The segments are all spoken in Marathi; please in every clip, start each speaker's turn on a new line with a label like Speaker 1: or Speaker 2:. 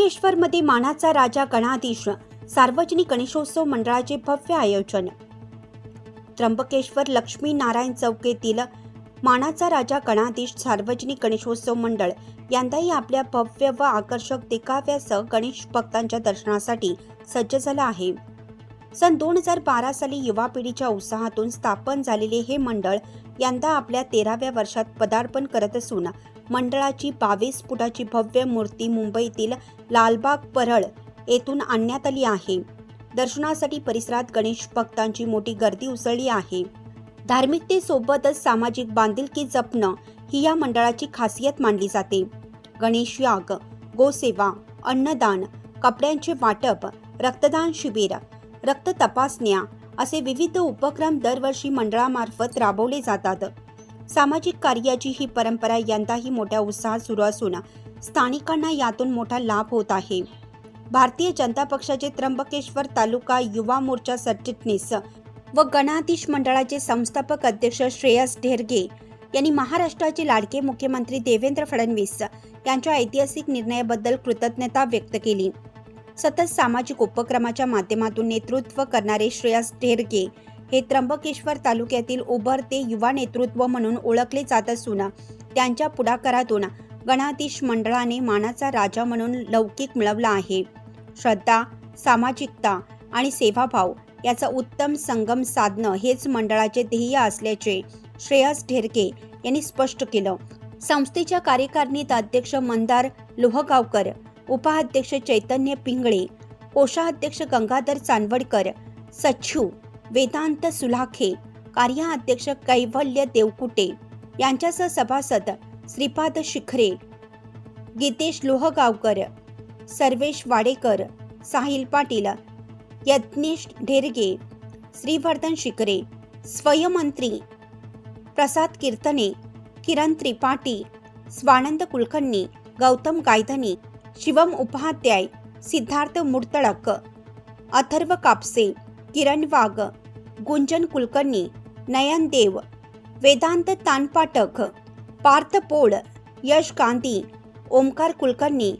Speaker 1: त्र्यंबकेश्वरमध्ये मानाचा राजा गणाधीश सार्वजनिक गणेशोत्सव मंडळाचे भव्य आयोजन. त्र्यंबकेश्वर लक्ष्मी नारायण चौक येथील मानाचा राजा गणाधीश सार्वजनिक गणेशोत्सव मंडळ यंदाही आपल्या भव्य व आकर्षक देखाव्यासह गणेश भक्तांच्या दर्शनासाठी सज्ज झालं आहे. सन दोन हजार बारा साली युवा पिढीच्या उत्साहातून स्थापन झालेले हे मंडळ यंदा आपल्या तेराव्या वर्षात पदार्पण करत असून मंडळाची बावीस फुटाची भव्य मूर्ती मुंबईतील लालबाग परळ येथून आणण्यात आली आहे. दर्शनासाठी परिसरात गणेश भक्तांची मोठी गर्दी उसळली आहे. धार्मिकतेसोबतच सामाजिक बांधिलकी जपणं ही या मंडळाची खासियत मानली जाते. गणेश याग गोसेवा अन्नदान कपड्यांचे वाटप रक्तदान शिबिर रक्त तपासण्या असे विविध उपक्रम दरवर्षी मंडळामार्फत राबवले जातात. सामाजिक कार्याची ही परंपरा यंदाही मोठ्या उत्साहात सुरू असून स्थानिकांना यातून मोठा लाभ होत आहे. भारतीय जनता पक्षाचे त्र्यंबकेश्वर तालुका युवा मोर्चा सरचिटणीस व गणाधीश मंडळाचे संस्थापक अध्यक्ष श्रेयस ढेरगे यांनी महाराष्ट्राचे लाडके मुख्यमंत्री देवेंद्र फडणवीस यांच्या ऐतिहासिक निर्णयाबद्दल कृतज्ञता व्यक्त केली. सतत सामाजिक उपक्रमाच्या माध्यमातून नेतृत्व करणारे श्रेयस ढेरगे हे त्र्यंबकेश्वर तालुक्यातील उभरते युवा नेतृत्व म्हणून ओळखले जात असून त्यांच्या पुढाकारातून गणाधीश मंडळाने मानाचा राजा म्हणून लौकिक मिळवला आहे. श्रद्धा सामाजिकता आणि सेवाभाव याचा उत्तम संगम साधणं हेच मंडळाचे ध्येय असल्याचे श्रेयस ढेरके यांनी स्पष्ट केलं. संस्थेच्या कार्यकारिणीत अध्यक्ष मंदार लोहगावकर उपाध्यक्ष चैतन्य पिंगळे कोषाध्यक्ष गंगाधर चांदवडकर सच्छू वेदांत सुलाखे कार्याध्यक्ष कैवल्य देवकुटे यांच्यासह सभासद श्रीपाद शिखरे गीतेश लोहगावकर सर्वेश वाडेकर साहिल पाटील यज्ञेश ढेरगे श्रीवर्धन शिकरे स्वयंमंत्री प्रसाद कीर्तने किरण त्रिपाठी स्वानंद कुलकर्णी गौतम गायधनी शिवम उपाध्याय सिद्धार्थ मुडतळक अथर्व कापसे किरण वाघ गुंजन कुलकर्णी नयन देव वेदांत तानपाटक पार्थ पोळ यश गांधी ओमकार कुलकर्णी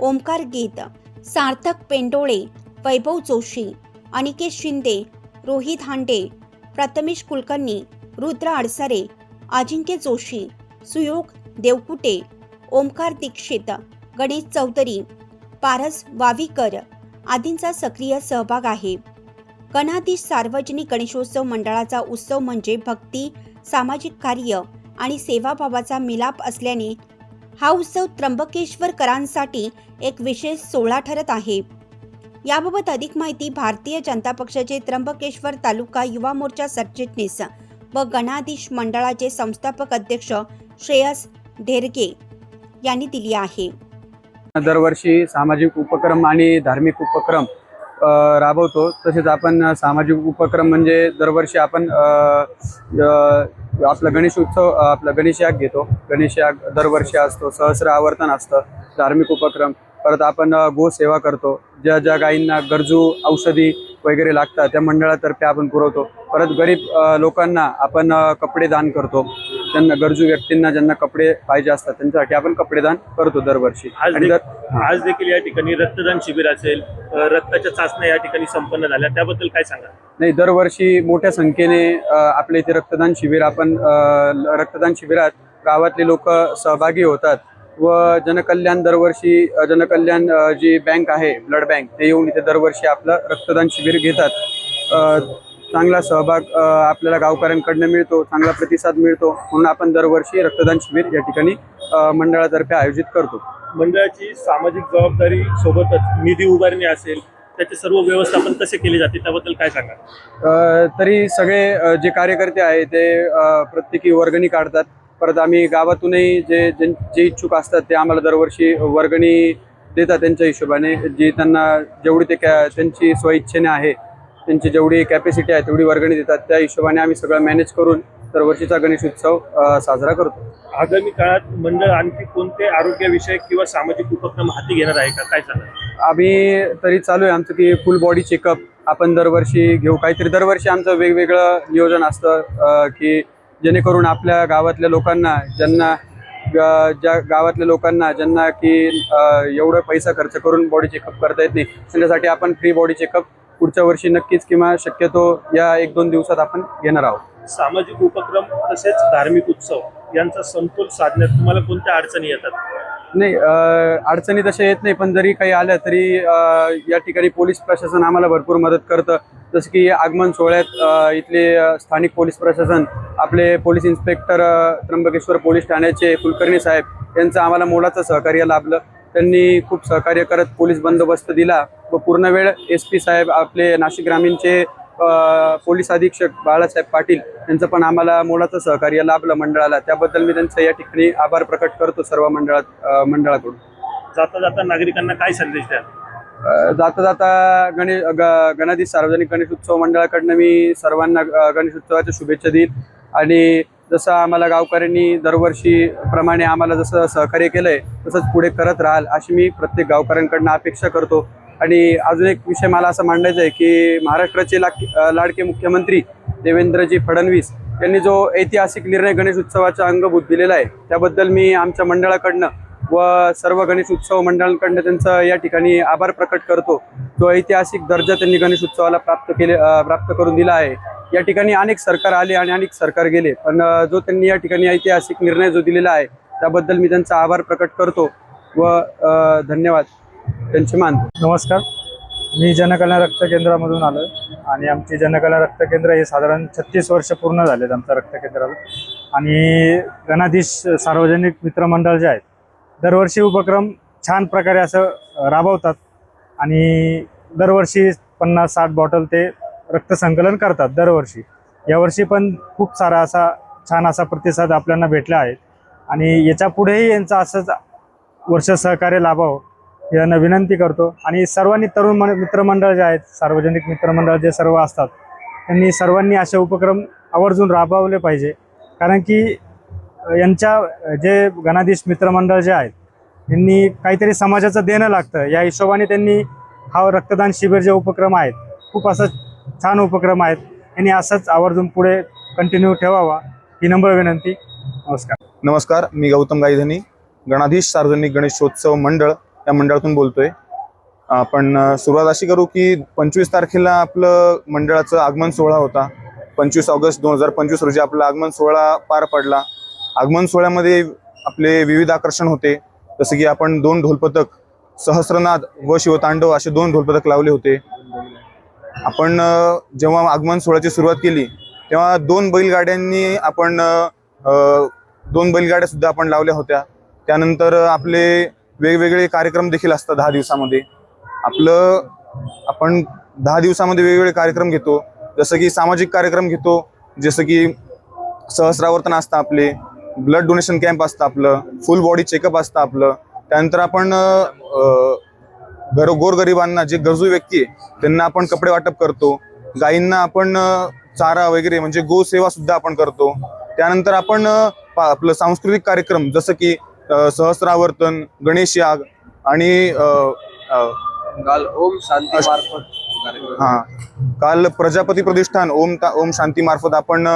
Speaker 1: ओमकार गीत सार्थक पेंडोळे वैभव जोशी अनिकेत शिंदे रोहित हांडे प्रथमेश कुलकर्णी रुद्र अडसरे अजिंक्य जोशी सुयोग देवकुटे ओमकार दीक्षित गणेश चौधरी पारस वावीकर आदींचा सक्रिय सहभाग आहे. गणाधीश सार्वजनिक गणेशोत्सव मंडळाचा उत्सव म्हणजे भक्ती सामाजिक कार्य आणि सेवाभावाचा मिलाप असल्याने हा उत्सव त्र्यंबकेश्वरकरांसाठी एक विशेष सोहळा ठरत आहे. याबाबत अधिक माहिती भारतीय जनता पक्षाचे त्र्यंबकेश्वर तालुका युवा मोर्चा सरचिटणीस व गणाधीश मंडळाचे संस्थापक अध्यक्ष श्रेयस ढेरगे यांनी दिली आहे.
Speaker 2: दरवर्षी सामाजिक उपक्रम आणि धार्मिक उपक्रम राबवतो. तसेच आपण सामाजिक उपक्रम म्हणजे दरवर्षी आपण आपला गणेश उत्सव आपला गणेश याग घेतो. गणेश याग दरवर्षी असतो सहस्र आवर्तन असतं धार्मिक उपक्रम. परत आपण गोसेवा करतो. ज्या ज्या गायींना गरजू औषधी वगैरे लागतात त्या मंडळातर्फे आपण पुरवतो. परत गरीब लोकांना आपण कपडे दान करतो. त्यांना गरजू व्यक्तींना ज्यांना कपडे पाहिजे असतात त्यांच्यासाठी आपण कपडे दान करतो दरवर्षी.
Speaker 3: आज
Speaker 2: आणि
Speaker 3: देखील या ठिकाणी रक्तदान शिबिर असेल अ, रक्ताच्या चाचण्या या ठिकाणी संपन्न झाल्या त्याबद्दल काय सांगा?
Speaker 2: नाही दरवर्षी मोठ्या संख्येने अ, आपल्या इथे रक्तदान शिबिर आपण अ, ल- रक्तदान शिबिरात गावातले लोक सहभागी होतात व जनकल्याण दरवर्षी अ, जनकल्याण अ, जी बँक आहे ब्लड बँक ते येऊन इथे दरवर्षी आपलं रक्तदान शिबिर घेतात. अ, चांगला सहभाग आपल्याला गावकऱ्यांकडनं मिळतो चांगला प्रतिसाद मिळतो. म्हणून आपण दरवर्षी रक्तदान शिबिर या ठिकाणी मंडळातर्फे आयोजित करतो.
Speaker 3: मंडळाची सामाजिक जबाबदारी सोबतच निधी उभारणी असेल त्याचे सर्व व्यवस्थापन कसे केले जाते त्याबद्दल काय सांगा
Speaker 2: तरी सगळे जे कार्यकर्ते आहे ते प्रत्येकी वर्गणी काढतात. परत आम्ही गावातूनही जे जे इच्छुक असतात ते आम्हाला दरवर्षी वर्गणी देतात त्यांच्या हिशोबाने. जी त्यांना जेवढी ते कॅ त्यांची स्वइच्छेने आहे त्यांची जेवढी कॅपॅसिटी आहे तेवढी वर्गणी देतात. त्या हिशोबाने आम्ही सगळं मॅनेज करून दरवर्षीचा गणेश उत्सव साजरा करतो.
Speaker 3: आगामी काळात मंडळ आणखी कोणते आरोग्यविषयक किंवा सामाजिक उपक्रम हाती घेणार आहे का? काय सांगा
Speaker 2: आम्ही तरी चालू आहे आमचं की फुल बॉडी चेकअप आपण दरवर्षी घेऊ. काहीतरी दरवर्षी आमचं वेगवेगळं नियोजन असतं की जेणेकरून आपल्या गावातल्या लोकांना ज्यांना ज्या गावातल्या लोकांना ज्यांना की एवढं पैसा खर्च करून बॉडी चेकअप करता येत नाही त्यांच्यासाठी आपण फ्री बॉडी चेकअप पुढच्या वर्षी नक्कीच किंवा शक्यतो या एक दोन दिवसात आपण घेणार आहोत.
Speaker 3: सामाजिक उपक्रम तसेच धार्मिक उत्सव यांचा समतोल साधण्यात तुम्हाला कोणत्या अडचणी येतात?
Speaker 2: नाही अडचणी तशा येत नाही पण जरी काही आल्या तरी या ठिकाणी पोलीस प्रशासन आम्हाला भरपूर मदत करतं. जसं की आगमन सोहळ्यात इथले स्थानिक पोलीस प्रशासन आपले पोलीस इन्स्पेक्टर त्र्यंबकेश्वर पोलीस ठाण्याचे कुलकर्णी साहेब यांचं आम्हाला मोलाचं सहकार्य लाभलं. त्यांनी खूप सहकार्य करत पोलीस बंदोबस्त दिला व पूर्ण वेळ एस पी साहेब आपले नाशिक ग्रामीणचे पोलीस अधीक्षक बाळासाहेब पाटील यांचं पण आम्हाला मोलाचं सहकार्य लाभलं मंडळाला. त्याबद्दल मी त्यांचं या ठिकाणी आभार प्रकट करतो सर्व मंडळात मंडळाकडून.
Speaker 3: जाता जाता नागरिकांना काय संदेश द्या
Speaker 2: जाता जाता गणे ग- गणाधीश सार्वजनिक गणेश उत्सव मंडळाकडनं मी सर्वांना अ, गणेश उत्सवाच्या शुभेच्छा देईन. आणि जसं आम्हाला गावकऱ्यांनी दरवर्षी प्रमाणे आम्हाला जसं सहकार्य केलंय तसंच पुढे करत राहाल अशी मी प्रत्येक गावकऱ्यांकडनं अपेक्षा करतो. आणि अजून एक विषय मला असं मांडायचा आहे की महाराष्ट्राचे लाक लाडके मुख्यमंत्री देवेंद्रजी फडणवीस यांनी जो ऐतिहासिक निर्णय गणेश उत्सवाचा अंगभूत दिलेला आहे त्याबद्दल मी आमच्या मंडळाकडनं व सर्व गणेश उत्सव मंडळांकडनं त्यांचा या ठिकाणी आभार प्रकट करतो. जो ऐतिहासिक दर्जा त्यांनी गणेश उत्सवाला प्राप्त केले प्राप्त करून दिला आहे. या ठिकाणी अनेक सरकार आले आणि अनेक सरकार गेले. पण जो त्यांनी या ठिकाणी ऐतिहासिक निर्णय जो दिलेला आहे त्याबद्दल मी त्यांचा आभार प्रकट करतो व धन्यवाद. त्यांचे मानतो
Speaker 4: नमस्कार. मी जनकल्याण रक्त केंद्रामधून आलो आणि आमची जनकल्याण रक्त केंद्र हे साधारण छत्तीस वर्ष पूर्ण झालेत आमच्या रक्त केंद्राला. आणि गणाधीश सार्वजनिक मित्रमंडळ जे आहेत दरवर्षी उपक्रम छान प्रकारे असं राबवतात आणि दरवर्षी पन्नास साठ बॉटल ते रक्तसंकलन करतात दरवर्षी. यावर्षी पण खूप सारा असा छान असा प्रतिसाद आपल्याला भेटला आहे. आणि याच्या पुढेही यांचं असंच वर्ष सहकार्य लाभावं यांना विनंती करतो. आणि सर्वांनी तरुण मन- मित्रमंडळ जे आहेत सार्वजनिक मित्रमंडळ जे सर्व असतात त्यांनी सर्वांनी असे उपक्रम आवर्जून राबवले पाहिजे. कारण की यांच्या जे गणाधीश मित्रमंडळ जे आहेत यांनी काहीतरी समाजाचं देणं लागतं. या हिशोबाने त्यांनी हा रक्तदान शिबिर जे उपक्रम आहेत खूप असं छान उपक्रम आहेत. यांनी असंच आवर्जून पुढे कंटिन्यू ठेवावा ही नम्र विनंती. नमस्कार.
Speaker 5: नमस्कार मी गौतम गायधनी गणाधीश सार्वजनिक गणेशोत्सव मंडळ या मंडळातून बोलतोय. आपण सुरुवात अशी करू की पंचवीस तारखेला आपलं मंडळाचं आगमन सोहळा होता. पंचवीस ऑगस्ट दोन हजार पंचवीस रोजी आपला आगमन सोहळा पार पडला. आगमन सोहळ्यामध्ये आपले विविध आकर्षण होते. जसं की आपण दोन ढोलपथक सहस्रनाद व शिवतांडव असे दोन ढोलपथक लावले होते. आपण जेव्हा आगमन सोहळ्याची सुरुवात केली तेव्हा दोन बैलगाड्यांनी आपण दोन बैलगाड्या सुद्धा आपण लावल्या होत्या. त्यानंतर आपले वेगवेगळे कार्यक्रम देखील असतात दहा दिवसामध्ये. आपलं आपण दहा दिवसामध्ये वेगवेगळे कार्यक्रम घेतो. जसं की सामाजिक कार्यक्रम घेतो जसं की सहस्रावर्तन असतं आपले. ब्लड डोनेशन कॅम्प असतं आपलं फुल बॉडी चेकअप असतं आपलं. त्यानंतर आपण घर गोरगरिबांना जे गरजू व्यक्ती आहे त्यांना आपण कपडे वाटप करतो. गायींना आपण चारा वगैरे म्हणजे गो सेवा सुद्धा आपण करतो. त्यानंतर आपण आपलं सांस्कृतिक कार्यक्रम जसं की सहस्रावर्तन गणेश याग आणि
Speaker 2: ओम शांती मार्फत
Speaker 5: हा. काल प्रजापती प्रतिष्ठान ओम ओम शांती मार्फत आपण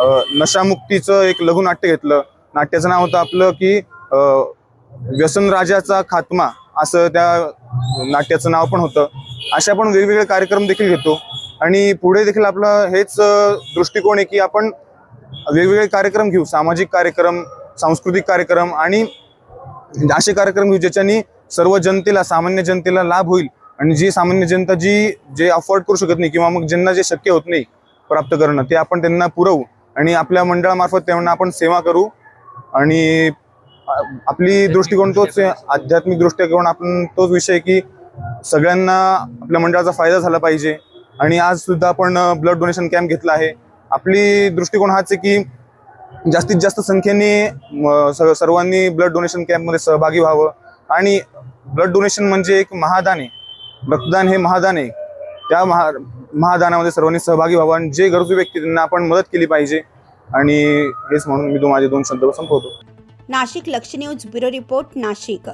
Speaker 5: नशामुक्तीचं एक लघुनाट्य घेतलं. नाट्याचं नाव होतं आपलं की व्यसनराजाचा व्यसन राजाचा खात्मा असं त्या नाट्याचं नाव पण होतं. अशा आपण वेगवेगळे कार्यक्रम देखील घेतो. आणि पुढे देखील आपलं हेच दृष्टिकोन आहे की आपण वेगवेगळे कार्यक्रम घेऊ. सामाजिक कार्यक्रम सांस्कृतिक कार्यक्रम आणि असे कार्यक्रम घेऊ ज्याच्यानी सर्व जनतेला सामान्य जनतेला लाभ होईल आणि जी सामान्य जनता जी जे अफोर्ड करू शकत नाही किंवा मग ज्यांना जे शक्य होत नाही प्राप्त करणं ते आपण त्यांना पुरवू. आणि आपल्या मंडळामार्फत त्यांना आपण सेवा करू. आणि आपली दृष्टिकोन तोच आध्यात्मिक दृष्टिकोन आपण तोच विषय आहे की सगळ्यांना आपल्या मंडळाचा फायदा झाला पाहिजे. आणि आज सुद्धा आपण ब्लड डोनेशन कॅम्प घेतला आहे. आपली दृष्टिकोन हाच आहे की जास्तीत जास्त संख्येने सर्वांनी ब्लड डोनेशन कॅम्पमध्ये सहभागी व्हावं. आणि ब्लड डोनेशन म्हणजे एक महादान आहे. रक्तदान हे महादान आहे. त्या महा महादानामध्ये सर्वांनी सहभागी व्हावं आणि जे गरजू व्यक्ती त्यांना आपण मदत केली पाहिजे. आणि हेच म्हणून मी तो माझे दोन शब्द संपवतो
Speaker 1: नाशिक लक्ष न्यूज ब्युरो रिपोर्ट नाशिक.